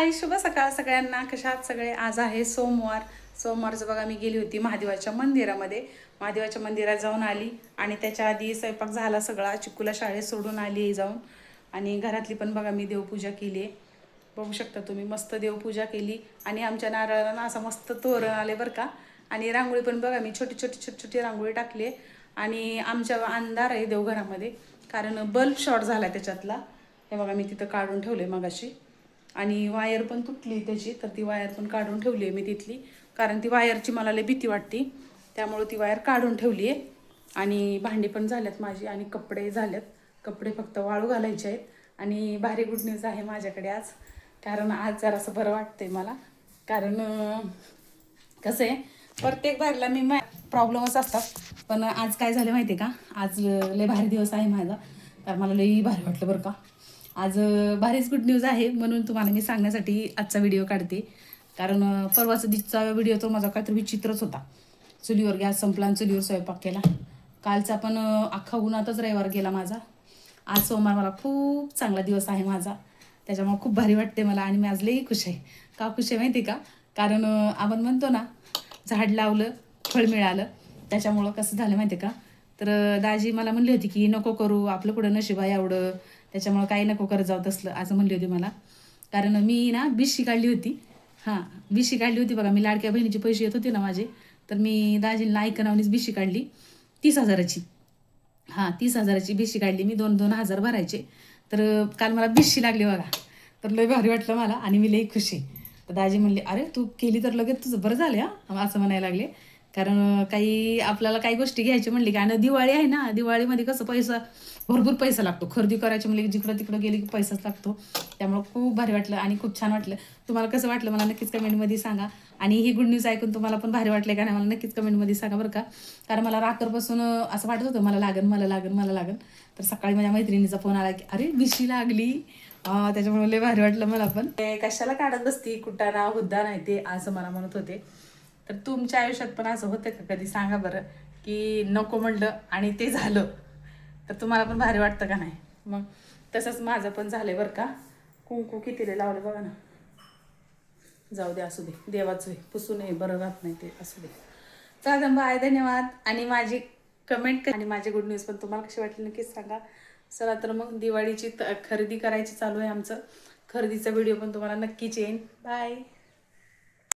हाय शुभ सकाळ सगळ्यांना. कशात सगळे? आज आहे सोमवार. सोमवारचं बघा मी गेली होती महादेवाच्या मंदिरामध्ये. महादेवाच्या मंदिरात जाऊन आली आणि त्याच्या आधी स्वयंपाक झाला सगळा. चिक्कूला शाळेत सोडून आली आहे जाऊन. आणि घरातली पण बघा मी देवपूजा केली आहे. बघू शकता तुम्ही मस्त देवपूजा केली. आणि आमच्या नारळाला असं मस्त तोरण आले बरं का. आणि रांगोळी पण बघा मी छोटी छोटी छोटी छोटी रांगोळी टाकली आहे. आणि आमच्या अंधार आहे देवघरामध्ये. कारण बल्ब शॉर्ट झाला त्याच्यातला. हे बघा मी तिथं काढून ठेवले मगाशी. आणि वायर पण तुटली त्याची तर ती वायर पण काढून ठेवली आहे मी तिथली. कारण ती वायरची मला लय भीती वाटते. त्यामुळं ती वायर काढून ठेवली आहे. आणि भांडी पण झाल्यात माझी आणि कपडे झाल्यात. कपडे फक्त वाळू घालायचे आहेत. आणि भारी गुड न्यूज आहे माझ्याकडे आज. कारण आज जरासं बरं वाटतंय मला. कारण कसं आहे प्रत्येक बारीला मी मा प्रॉब्लेमच असतात. पण आज काय झालं माहिती आहे का? आज लय भारी दिवस आहे माझा. तर मला लई भारी वाटलं बरं का. आज भारीच गुड न्यूज आहे म्हणून तुम्हाला मी सांगण्यासाठी आजचा व्हिडिओ काढते. कारण परवाचा दिसचा व्हिडिओ तो माझा काहीतरी विचित्रच होता. चुलीवर गॅस संपला आणि चुलीवर स्वयंपाक केला. कालचा पण अख्खा उन्हातच रविवार गेला माझा. आज सोमवार मला खूप चांगला दिवस आहे माझा. त्याच्यामुळे खूप भारी वाटते मला आणि मी आज लई खुश आहे. का खुश आहे माहिती आहे का? कारण आपण म्हणतो ना झाड लावलं फळ मिळालं. त्याच्यामुळं कसं झालं माहिती आहे का? तर दाजी मला म्हणली होती की नको करू आपलं कुठं नशीब आहे एवढं. त्याच्यामुळं काही नको करत जाऊ तसलं असं म्हणली होती मला. कारण मी ना बिशी काढली होती. हां बिशी काढली होती बघा मी लाडक्या बहिणीचे पैसे येत होते ना माझे तर मी दाजींना ऐकनावनीच बिशी काढली. तीस हजाराची. हां तीस हजाराची बिशी काढली. मी दोन दोन हजार भरायचे. तर काल मला बिशी लागली बघा. तर लय भारी वाटलं मला आणि मी लई खुशी तर दाजी म्हणले अरे तू केली तर लगेच तुझं बरं झालं हां. असं म्हणायला लागले. कारण काही आपल्याला काही गोष्टी घ्यायची म्हणली की आणि दिवाळी आहे ना दिवाळीमध्ये कसं पैसा भरपूर पैसा लागतो. खरेदी करायची म्हणले की जिकडं तिकडं गेली की पैसाच लागतो. त्यामुळे खूप भारी वाटलं आणि खूप छान वाटलं. तुम्हाला कसं वाटलं मला नक्कीच कमेंटमध्ये सांगा. आणि ही गुड न्यूज ऐकून तुम्हाला पण भारी वाटले का नाही मला नक्कीच कमेंटमध्ये सांगा बरं का. कारण मला रात्रपासून असं वाटत होतं मला लागन मला लागेल मला लागन. तर सकाळी माझ्या मैत्रिणीचा फोन आला की अरे बिशी लागली. त्याच्यामुळे लय भारी वाटलं मला पण. कशाला काढत बसती? कुटाणा हुद्दा नाही ते असं मला म्हणत होते. तर तुमच्या आयुष्यात पण असं होतं का कधी? सांगा बरं की नको म्हणलं आणि ते झालं तर तुम्हाला पण भारी वाटतं का नाही? मग तसंच माझं पण झालं बरं का. कुंकू कितीले लावले बघा ना. जाऊ दे असू दे. देवाचं आहे. पुसू नये बरं राहत नाही ते असू दे. चालेल बाय धन्यवाद. आणि माझी कमेंट आणि माझी गुड न्यूज पण तुम्हाला कशी वाटली नक्कीच सांगा. चला तर मग दिवाळीची खरेदी करायची चालू आहे आमचं. खरेदीचा व्हिडिओ पण तुम्हाला नक्कीच येईन. बाय